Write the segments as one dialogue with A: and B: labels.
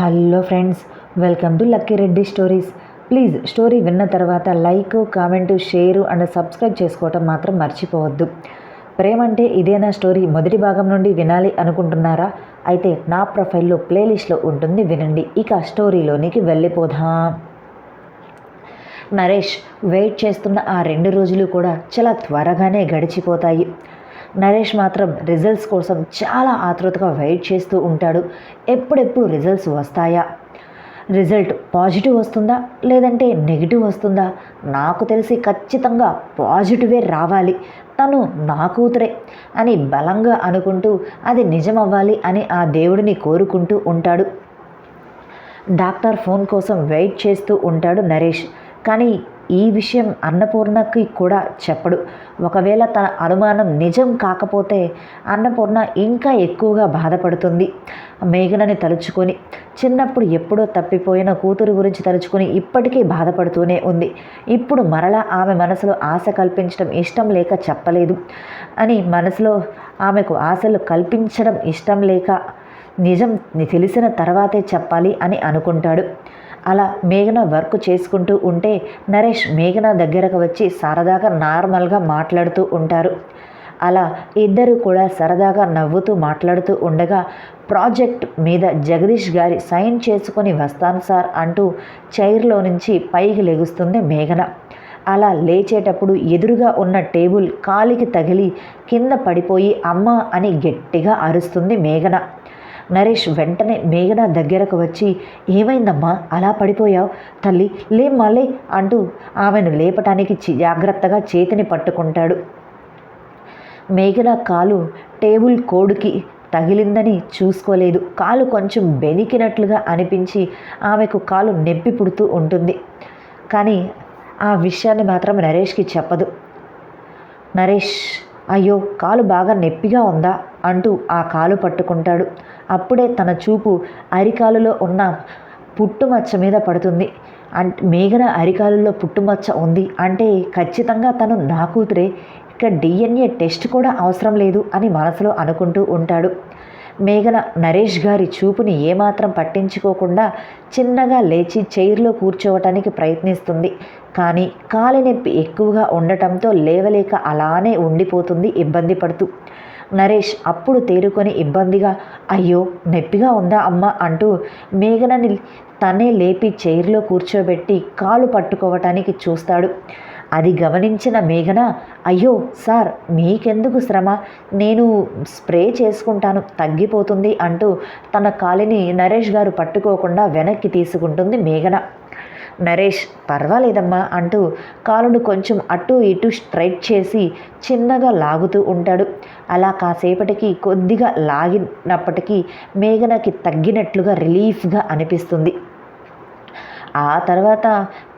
A: Hello friends welcome to Lucky Reddy stories. Please story విన్న తర్వాత like comment share and subscribe చేసుకోవటం మాత్రం మర్చిపోవద్దు. ప్రేమ అంటే ఇదేనా స్టోరీ? మొదటి భాగం నుండి వినాలి అనుకుంటున్నారా? అయితే నా ప్రొఫైల్లో ప్లేలిస్ట్లో ఉంటుంది వినండి. ఇక స్టోరీలోనికి వెళ్ళిపోదాం. నరేష్ వెయిట్ చేస్తున్న ఆ రెండు రోజులు కూడా చాలా త్వరగానే గడిచిపోతాయి. నరేష్ మాత్రం రిజల్ట్స్ కోసం చాలా ఆతృతగా వెయిట్ చేస్తూ ఉంటాడు. ఎప్పుడెప్పుడు రిజల్ట్స్ వస్తాయా? రిజల్ట్ పాజిటివ్ వస్తుందా? లేదంటే నెగిటివ్ వస్తుందా? నాకు తెలిసి ఖచ్చితంగా పాజిటివే రావాలి. తను నా కూతురే అని బలంగా అనుకుంటూ అది నిజమవ్వాలి అని ఆ దేవుడిని కోరుకుంటూ ఉంటాడు. డాక్టర్ ఫోన్ కోసం వెయిట్ చేస్తూ ఉంటాడు నరేష్. కానీ ఈ విషయం అన్నపూర్ణకి కూడా చెప్పడు. ఒకవేళ తన అనుమానం నిజం కాకపోతే అన్నపూర్ణ ఇంకా ఎక్కువగా బాధపడుతుంది. మేఘనని తలుచుకొని చిన్నప్పుడు ఎప్పుడో తప్పిపోయిన కూతురు గురించి తలుచుకొని ఇప్పటికీ బాధపడుతూనే ఉంది. ఇప్పుడు మరలా ఆమె మనసులో ఆశ కల్పించడం ఇష్టం లేక చెప్పలేదు అని మనసులో ఆమెకు ఆశలు కల్పించడం ఇష్టం లేక నిజం తెలిసిన తర్వాతే చెప్పాలి అని అనుకుంటాడు. అలా మేఘన వర్క్ చేసుకుంటూ ఉంటే నరేష్ మేఘన దగ్గరకు వచ్చి సరదాగా నార్మల్గా మాట్లాడుతూ ఉంటారు. అలా ఇద్దరు కూడా సరదాగా నవ్వుతూ మాట్లాడుతూ ఉండగా ప్రాజెక్ట్ మీద జగదీష్ గారి సైన్ చేసుకొని వస్తాను సార్ అంటూ చైర్లో నుంచి పైకి లెగుస్తుంది మేఘన. అలా లేచేటప్పుడు ఎదురుగా ఉన్న టేబుల్ కాలికి తగిలి కింద పడిపోయి అమ్మ అని గట్టిగా అరుస్తుంది మేఘన. నరేష్ వెంటనే మేఘన దగ్గరకు వచ్చి ఏమైందమ్మా? అలా పడిపోయావు? తల్లి లేమ్మా లే అంటూ ఆమెను లేపటానికి జాగ్రత్తగా చేతిని పట్టుకుంటాడు. మేఘన కాలు టేబుల్ కోడుకి తగిలిందని చూసుకోలేదు. కాలు కొంచెం బెనికినట్లుగా అనిపించి ఆమెకు కాలు నొప్పి పుడుతూ ఉంటుంది. కానీ ఆ విషయాన్ని మాత్రం నరేష్కి చెప్పదు. నరేష్ అయ్యో కాలు బాగా నొప్పిగా ఉందా? అంటూ ఆ కాలు పట్టుకుంటాడు. అప్పుడే తన చూపు అరికాలులో ఉన్న పుట్టుమచ్చ మీద పడుతుంది. అంటే మేఘన అరికాలులో పుట్టుమచ్చ ఉంది అంటే ఖచ్చితంగా తను నా కూతురే. ఇక డిఎన్ఏ టెస్ట్ కూడా అవసరం లేదు అని మనసులో అనుకుంటూ ఉంటాడు. మేఘన నరేష్ గారి చూపుని ఏమాత్రం పట్టించుకోకుండా చిన్నగా లేచి చైర్లో కూర్చోవటానికి ప్రయత్నిస్తుంది. కానీ కాలి నొప్పి ఎక్కువగా ఉండటంతో లేవలేక అలానే ఉండిపోతుంది ఇబ్బంది పడుతూ. నరేష్ అప్పుడు తేరుకొని ఇబ్బందిగా అయ్యో నొప్పిగా ఉందా అమ్మ? అంటూ మేఘనని తనే లేపి చైర్లో కూర్చోబెట్టి కాలు పట్టుకోవటానికి చూస్తాడు. అది గమనించిన మేఘన అయ్యో సార్ మీకెందుకు శ్రమ? నేను స్ప్రే చేసుకుంటాను తగ్గిపోతుంది అంటూ తన కాలిని నరేష్ గారు పట్టుకోకుండా వెనక్కి తీసుకుంటుంది మేఘన. నరేష్ పర్వాలేదమ్మా అంటూ కాలును కొంచెం అటు ఇటు స్ట్రైట్ చేసి చిన్నగా లాగుతూ ఉంటాడు. అలా కాసేపటికి కొద్దిగా లాగినప్పటికీ మేఘనకి తగ్గినట్లుగా రిలీఫ్గా అనిపిస్తుంది. ఆ తర్వాత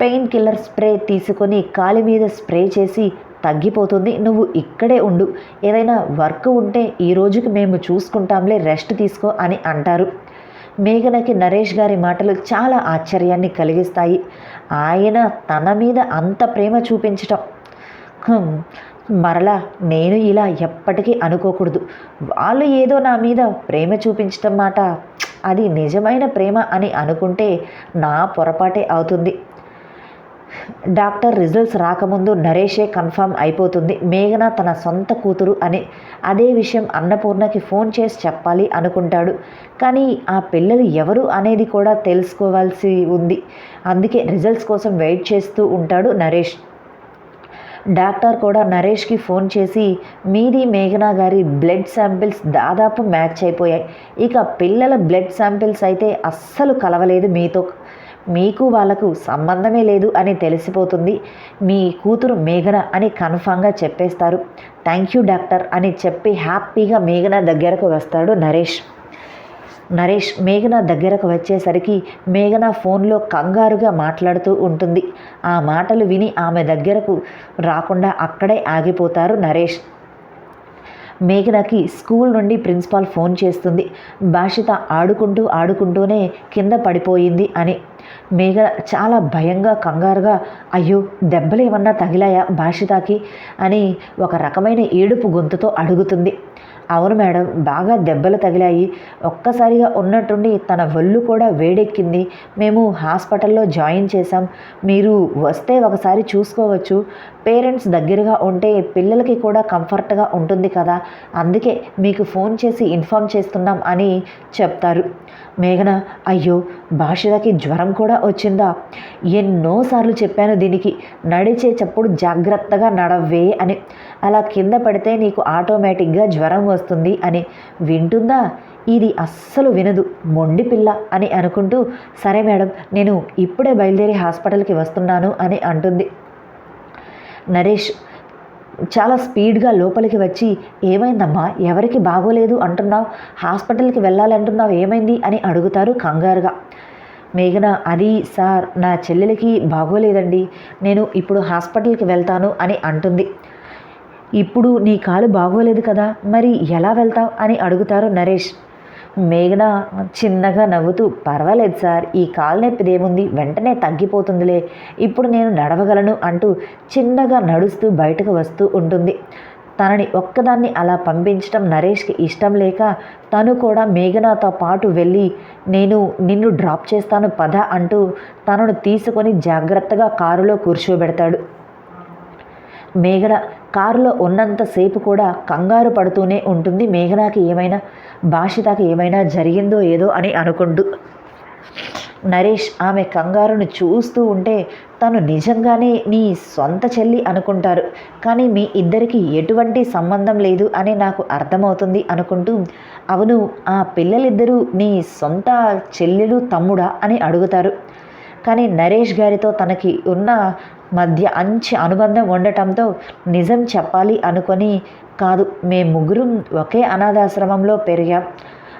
A: పెయిన్ కిల్లర్ స్ప్రే తీసుకొని కాలి మీద స్ప్రే చేసి తగ్గిపోతుంది. నువ్వు ఇక్కడే ఉండు. ఏదైనా వర్క్ ఉంటే ఈ రోజుకి మేము చూసుకుంటాంలే రెస్ట్ తీసుకో అని అంటారు. మేఘనకి నరేష్ గారి మాటలు చాలా ఆశ్చర్యాన్ని కలిగిస్తాయి. ఆయన తన మీద అంత ప్రేమ చూపించటం. మరలా నేను ఇలా ఎప్పటికీ అనుకోకూడదు. వాళ్ళు ఏదో నా మీద ప్రేమ చూపించటం మాట. అది నిజమైన ప్రేమ అని అనుకుంటే నా పొరపాటే అవుతుంది. డాక్టర్ రిజల్ట్స్ రాకముందు నరేషే కన్ఫర్మ్ అయిపోతుంది. మేఘన తన సొంత కూతురు అని అదే విషయం అన్నపూర్ణకి ఫోన్ చేసి చెప్పాలి అనుకుంటాడు. కానీ ఆ పిల్లలు ఎవరు అనేది కూడా తెలుసుకోవాల్సి ఉంది. అందుకే రిజల్ట్స్ కోసం వెయిట్ చేస్తూ ఉంటాడు నరేష్. డాక్టర్ కూడా నరేష్కి ఫోన్ చేసి మీది మేఘన గారి బ్లడ్ శాంపిల్స్ దాదాపు మ్యాచ్ అయిపోయాయి. ఇక పిల్లల బ్లడ్ శాంపిల్స్ అయితే అస్సలు కలవలేదు మీతో మీకు వాళ్ళకు సంబంధమే లేదు అని తెలిసిపోతుంది. మీ కూతురు మేఘన అని కన్ఫామ్గా చెప్పేస్తారు. థ్యాంక్ యూ డాక్టర్ అని చెప్పి హ్యాపీగా మేఘన దగ్గరకు వస్తాడు నరేష్. నరేష్ మేఘన దగ్గరకు వచ్చేసరికి మేఘన ఫోన్లో కంగారుగా మాట్లాడుతూ ఉంటుంది. ఆ మాటలు విని ఆమె దగ్గరకు రాకుండా అక్కడే ఆగిపోతారు నరేష్. మేఘనకి స్కూల్ నుండి ప్రిన్సిపాల్ ఫోన్ చేస్తుంది. భాషిత ఆడుకుంటూ ఆడుకుంటూనే కింద పడిపోయింది అని. మేఘ చాలా భయంగా కంగారుగా అయ్యో దెబ్బలు ఏమన్నా తగిలాయా భాషితాకి అని ఒక రకమైన ఏడుపు గొంతుతో అడుగుతుంది. అవును మేడం బాగా దెబ్బలు తగిలాయి. ఒక్కసారిగా ఉన్నట్టుండి తన ఒళ్ళు కూడా వేడెక్కింది. మేము హాస్పిటల్లో జాయిన్ చేశాం. మీరు వస్తే ఒకసారి చూసుకోవచ్చు. పేరెంట్స్ దగ్గరగా ఉంటే పిల్లలకి కూడా కంఫర్ట్గా ఉంటుంది కదా. అందుకే మీకు ఫోన్ చేసి ఇన్ఫామ్ చేస్తున్నాం అని చెప్తారు. మేఘన అయ్యో భాషలకి జ్వరం కూడా వచ్చిందా? ఎన్నోసార్లు చెప్పాను దీనికి నడిచేటప్పుడు జాగ్రత్తగా నడవే అని. అలా కింద పడితే నీకు ఆటోమేటిక్గా జ్వరం వస్తుంది అని. వింటుందా? ఇది అస్సలు వినదు మొండి పిల్ల అని అనుకుంటూ సరే మేడం నేను ఇప్పుడే బయలుదేరి హాస్పిటల్కి వస్తున్నాను అని అంటుంది. నరేష్ చాలా స్పీడ్గా లోపలికి వచ్చి ఏమైందమ్మా? ఎవరికి బాగోలేదు అంటున్నావు? హాస్పిటల్కి వెళ్ళాలి అంటున్నావు? ఏమైంది? అని అడుగుతారు కంగారుగా. మేఘన అది సార్ నా చెల్లెలకి బాగోలేదండి. నేను ఇప్పుడు హాస్పిటల్కి వెళ్తాను అని అంటుంది. ఇప్పుడు నీ కాలు బాగోలేదు కదా మరి ఎలా వెళ్తావు? అని అడుగుతారు నరేష్. మేఘన చిన్నగా నవ్వుతూ పర్వాలేదు సార్ ఈ కాలు నొప్పిదేముంది వెంటనే తగ్గిపోతుందిలే. ఇప్పుడు నేను నడవగలను అంటూ చిన్నగా నడుస్తూ బయటకు వస్తూ ఉంటుంది. తనని ఒక్కదాన్ని అలా పంపించడం నరేష్కి ఇష్టం లేక తను కూడా మేఘనాతో పాటు వెళ్ళి నేను నిన్ను డ్రాప్ చేస్తాను పద అంటూ తనను తీసుకొని జాగ్రత్తగా కారులో కూర్చోబెడతాడు. మేఘన కారులో ఉన్నంతసేపు కూడా కంగారు పడుతూనే ఉంటుంది. మేఘనాకి ఏమైనా భాషితకి ఏమైనా జరిగిందో ఏదో అని అనుకుంటూ నరేష్ ఆమె కంగారును చూస్తూ ఉంటే తను నిజంగానే నీ సొంత చెల్లి అనుకుంటారు. కానీ మీ ఇద్దరికి ఎటువంటి సంబంధం లేదు అని నాకు అర్థమవుతుంది అనుకుంటూ అవును ఆ పిల్లలిద్దరూ నీ సొంత చెల్లెలు తమ్ముడా అని అడుగుతారు. కానీ నరేష్ గారితో తనకి ఉన్న మధ్య మంచి అనుబంధం ఉండటంతో నిజం చెప్పాలి అనుకొని కాదు మేము ముగ్గురు ఒకే అనాథాశ్రమంలో పెరిగాం.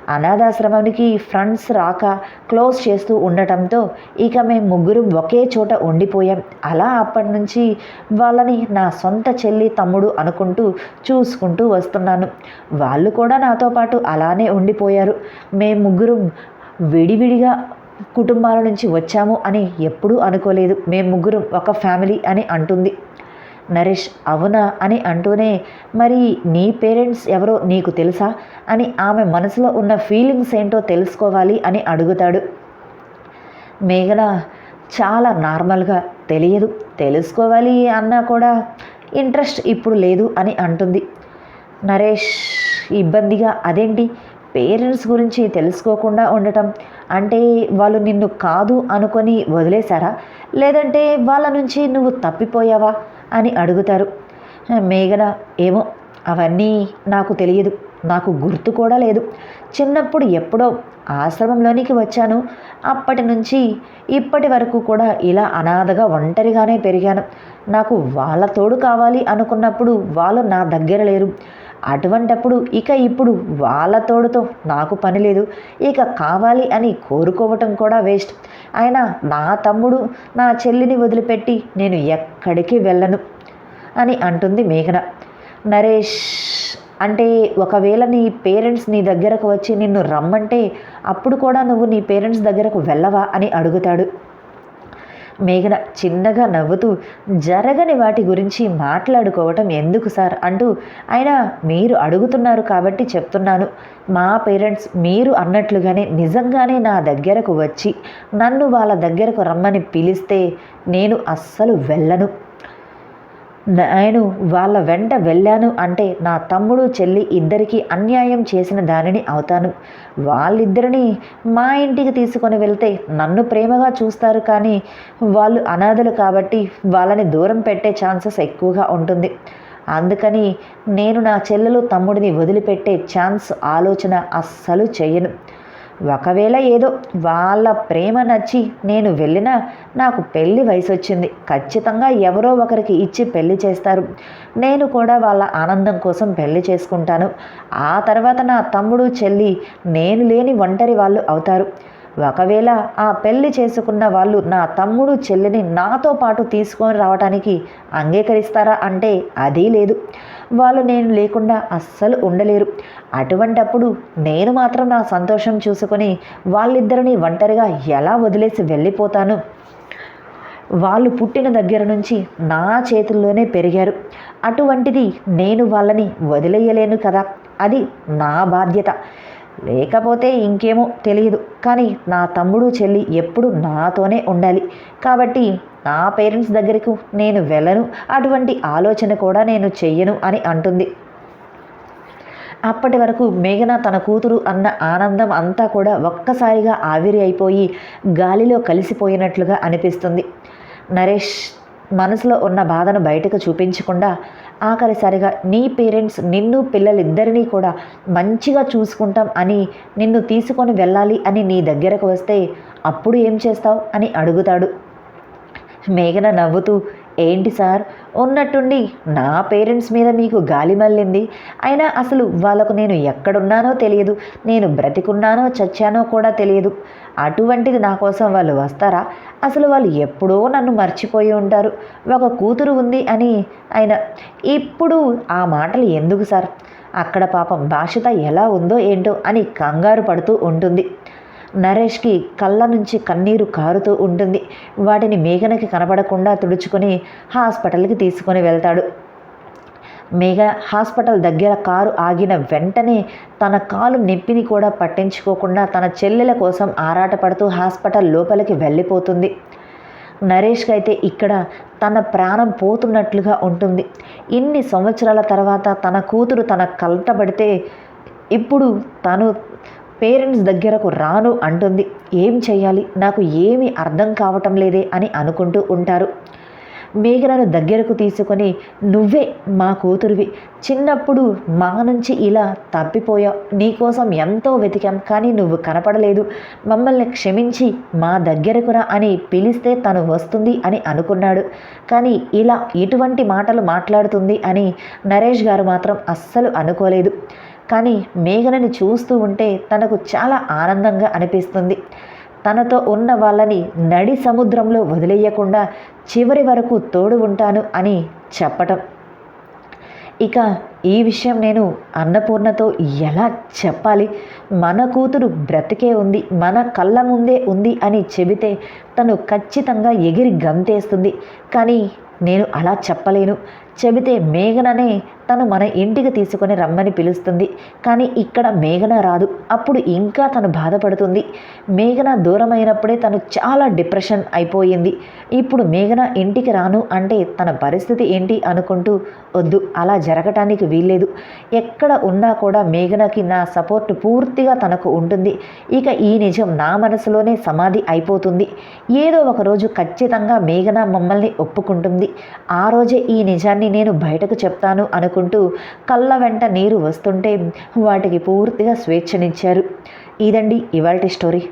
A: అనాథాశ్రమానికి ఫ్రెండ్స్ రాక క్లోజ్ చేస్తూ ఉండటంతో ఇక మేము ముగ్గురు ఒకే చోట ఉండిపోయాం. అలా అప్పటి నుంచి వాళ్ళని నా సొంత చెల్లి తమ్ముడు అనుకుంటూ చూసుకుంటూ వస్తున్నాను. వాళ్ళు కూడా నాతో పాటు అలానే ఉండిపోయారు. మేము ముగ్గురు విడివిడిగా కుటుంబాల నుంచి వచ్చాము అని ఎప్పుడూ అనుకోలేదు. మేము ముగ్గురు ఒక ఫ్యామిలీ అని అంటుంది. నరేష్ అవునా అని అంటూనే మరి నీ పేరెంట్స్ ఎవరో నీకు తెలుసా? అని ఆమె మనసులో ఉన్న ఫీలింగ్స్ ఏంటో తెలుసుకోవాలి అని అడుగుతాడు. మేఘన చాలా నార్మల్గా తెలియదు. తెలుసుకోవాలి అన్నా కూడా ఇంట్రెస్ట్ ఇప్పుడు లేదు అని అంటుంది. నరేష్ ఇబ్బందిగా అదేంటి? పేరెంట్స్ గురించి తెలుసుకోకుండా ఉండటం అంటే వాళ్ళు నిన్ను కాదు అనుకొని వదిలేశారా? లేదంటే వాళ్ళ నుంచి నువ్వు తప్పిపోయావా అని అడుగుతారు. మేఘన ఏమో అవన్నీ నాకు తెలియదు. నాకు గుర్తు కూడా లేదు. చిన్నప్పుడు ఎప్పుడో ఆశ్రమంలోనికి వచ్చాను. అప్పటి నుంచి ఇప్పటి వరకు కూడా ఇలా అనాథగా ఒంటరిగానే పెరిగాను. నాకు వాళ్ళ తోడు కావాలి అనుకున్నప్పుడు వాళ్ళు నా దగ్గర లేరు. అటువంటప్పుడు ఇక ఇప్పుడు వాళ్ళ తోడుతో నాకు పని లేదు. ఇక కావాలి అని కోరుకోవటం కూడా వేస్ట్. ఆయన నా తమ్ముడు నా చెల్లిని వదిలిపెట్టి నేను ఎక్కడికి వెళ్ళను అని అంటుంది మేఘన. నరేష్ అంటే ఒకవేళ నీ పేరెంట్స్ నీ దగ్గరకు వచ్చి నిన్ను రమ్మంటే అప్పుడు కూడా నువ్వు నీ పేరెంట్స్ దగ్గరకు వెళ్ళవా అని అడుగుతాడు. మేఘన చిన్నగా నవ్వుతూ జరగని వాటి గురించి మాట్లాడుకోవటం ఎందుకు సార్? అంటూ అయినా మీరు అడుగుతున్నారు కాబట్టి చెప్తున్నాను. మా పేరెంట్స్ మీరు అన్నట్లుగానే నిజంగానే నా దగ్గరకు వచ్చి నన్ను వాళ్ళ దగ్గరకు రమ్మని పిలిస్తే నేను అస్సలు వెళ్ళను. నేను వాళ్ళ వెంట వెళ్ళాను అంటే నా తమ్ముడు చెల్లి ఇద్దరికీ అన్యాయం చేసిన దానిని అవుతాను. వాళ్ళిద్దరిని మా ఇంటికి తీసుకొని వెళ్తే నన్ను ప్రేమగా చూస్తారు కానీ వాళ్ళు అనాథలు కాబట్టి వాళ్ళని దూరం పెట్టే ఛాన్సెస్ ఎక్కువగా ఉంటుంది. అందుకని నేను నా చెల్లెలు తమ్ముడిని వదిలిపెట్టే ఛాన్స్ ఆలోచన అస్సలు చేయను. ఒకవేళ ఏదో వాళ్ళ ప్రేమ నచ్చి నేను వెళ్ళినా నాకు పెళ్ళి వయసు వచ్చింది ఖచ్చితంగా ఎవరో ఒకరికి ఇచ్చి పెళ్ళి చేస్తారు. నేను కూడా వాళ్ళ ఆనందం కోసం పెళ్ళి చేసుకుంటాను. ఆ తర్వాత నా తమ్ముడు చెల్లి నేను లేని ఒంటరి వాళ్ళు అవుతారు. ఒకవేళ ఆ పెళ్ళి చేసుకున్న వాళ్ళు నా తమ్ముడు చెల్లిని నాతో పాటు తీసుకొని రావడానికి అంగీకరిస్తారా అంటే అదీ లేదు. వాళ్ళు నేను లేకుండా అస్సలు ఉండలేరు. అటువంటప్పుడు నేను మాత్రం నా సంతోషం చూసుకొని వాళ్ళిద్దరిని ఒంటరిగా ఎలా వదిలేసి వెళ్ళిపోతాను? వాళ్ళు పుట్టిన దగ్గర నుంచి నా చేతుల్లోనే పెరిగారు. అటువంటిది నేను వాళ్ళని వదిలేయలేను కదా. అది నా బాధ్యత. లేకపోతే ఇంకేమో తెలియదు. కానీ నా తమ్ముడు చెల్లి ఎప్పుడు నాతోనే ఉండాలి. కాబట్టి నా పేరెంట్స్ దగ్గరకు నేను వెళ్ళను. అటువంటి ఆలోచన కూడా నేను చెయ్యను అని అంటుంది. అప్పటి వరకు మేఘన తన కూతురు అన్న ఆనందం అంతా కూడా ఒక్కసారిగా ఆవిరి అయిపోయి గాలిలో కలిసిపోయినట్లుగా అనిపిస్తుంది. నరేష్ మనసులో ఉన్న బాధను బయటకు చూపించకుండా ఆఖరిసారిగా నీ పేరెంట్స్ నిన్ను పిల్లలిద్దరినీ కూడా మంచిగా చూసుకుంటాం అని నిన్ను తీసుకొని వెళ్ళాలి అని నీ దగ్గరకు వస్తే అప్పుడు ఏం చేస్తావు అని అడుగుతాడు. మేఘన నవ్వుతూ ఏంటి సార్? ఉన్నట్టుండి నా పేరెంట్స్ మీద మీకు గాలి మళ్ళింది. అయినా అసలు వాళ్ళకు నేను ఎక్కడున్నానో తెలియదు. నేను బ్రతికున్నానో చచ్చానో కూడా తెలియదు. అటువంటిది నా కోసం వాళ్ళు వస్తారా? అసలు వాళ్ళు ఎప్పుడో నన్ను మర్చిపోయి ఉంటారు. ఒక కూతురు ఉంది అని ఆయన ఇప్పుడు ఆ మాటలు ఎందుకు సార్? అక్కడ పాపం భాషత ఎలా ఉందో ఏంటో అని కంగారు పడుతూ ఉంటుంది. నరేష్కి కళ్ళ నుంచి కన్నీరు కారుతూ ఉంటుంది. వాటిని మేఘనకి కనపడకుండా తుడుచుకొని హాస్పిటల్కి తీసుకొని వెళ్తాడు. మేఘ హాస్పిటల్ దగ్గర కారు ఆగిన వెంటనే తన కాలు నొప్పిని కూడా పట్టించుకోకుండా తన చెల్లెల కోసం ఆరాటపడుతూ హాస్పిటల్ లోపలికి వెళ్ళిపోతుంది. నరేష్కి అయితే ఇక్కడ తన ప్రాణం పోతున్నట్లుగా ఉంటుంది. ఇన్ని సంవత్సరాల తర్వాత తన కూతురు తన కలటబడితే ఇప్పుడు తను పేరెంట్స్ దగ్గరకు రాను అంటుంది. ఏం చేయాలి నాకు ఏమీ అర్థం కావటం లేదే అని అనుకుంటూ ఉంటారు. మేఘనను దగ్గరకు తీసుకొని నువ్వే మా కూతురివి. చిన్నప్పుడు మా నుంచి ఇలా తప్పిపోయావు. నీకోసం ఎంతో వెతికాం కానీ నువ్వు కనపడలేదు. మమ్మల్ని క్షమించి మా దగ్గరకు రా అని పిలిస్తే తను వస్తుంది అని అనుకున్నాడు. కానీ ఇలా ఇటువంటి మాటలు మాట్లాడుతుంది అని నరేష్ గారు మాత్రం అస్సలు అనుకోలేదు. కానీ మేఘనని చూస్తూ ఉంటే తనకు చాలా ఆనందంగా అనిపిస్తుంది. తనతో ఉన్న వాళ్ళని నడి సముద్రంలో వదిలేయకుండా చివరి వరకు తోడు ఉంటాను అని చెప్పటం. ఇక ఈ విషయం నేను అన్నపూర్ణతో ఎలా చెప్పాలి? మన కూతురు బ్రతికే ఉంది మన కళ్ళ ముందే ఉంది అని చెబితే తను ఖచ్చితంగా ఎగిరి గంతేస్తుంది. కానీ నేను అలా చెప్పలేను. చెబితే మేఘననే తను మన ఇంటికి తీసుకొని రమ్మని పిలుస్తుంది. కానీ ఇక్కడ మేఘన రాదు. అప్పుడు ఇంకా తను బాధపడుతుంది. మేఘన దూరమైనప్పుడే తను చాలా డిప్రెషన్ అయిపోయింది. ఇప్పుడు మేఘన ఇంటికి రాను అంటే తన పరిస్థితి ఏంటి అనుకుంటూ వద్దు. అలా జరగటానికి వీల్లేదు. ఎక్కడ ఉన్నా కూడా మేఘనకి నా సపోర్ట్ పూర్తిగా తనకు ఉంటుంది. ఇక ఈ నిజం నా మనసులోనే సమాధి అయిపోతుంది. ఏదో ఒకరోజు ఖచ్చితంగా మేఘన మమ్మల్ని ఒప్పుకుంటుంది. ఆ రోజే ఈ నిజాన్ని నేను బయటకు చెప్తాను అనుకుంటూ కళ్ళ వెంట నీరు వస్తుంటే వాటికి పూర్తిగా స్వేచ్ఛనిచ్చారు. ఇదండి ఇవాల్టి స్టోరీ.